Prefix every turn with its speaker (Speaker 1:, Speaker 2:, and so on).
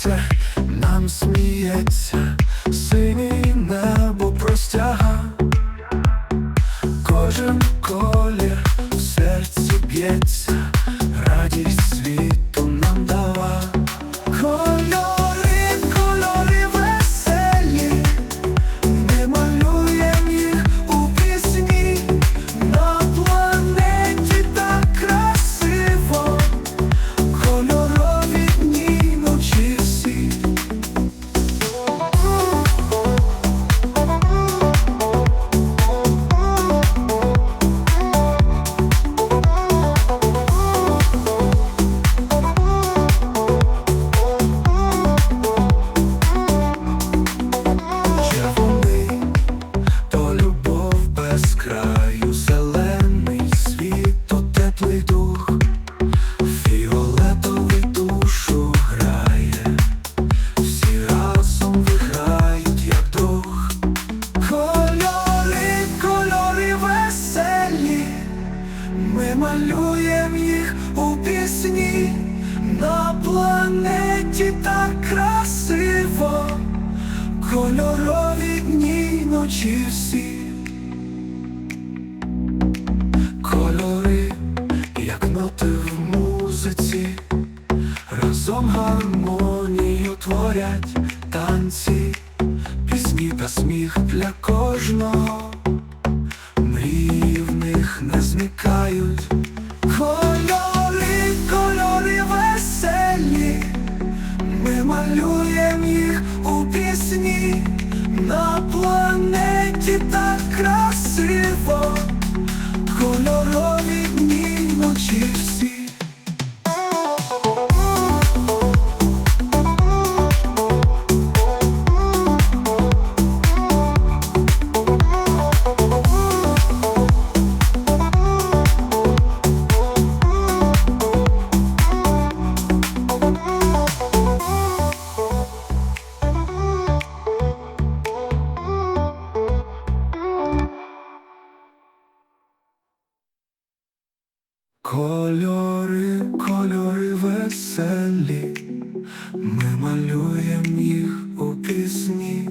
Speaker 1: серце нам сміється, синій небо простяга, кожен колір в серці б'ється, ми малюєм їх у пісні, на планеті так красиво, кольорові дні ночі всі. Кольори, як ноти в музиці, разом гармонію творять танці, пісні та сміх для кожного, зникають кольори, кольори веселі, ми малюємо їх у пісні. на Кольори, кольори веселі, ми малюємо їх у пісні.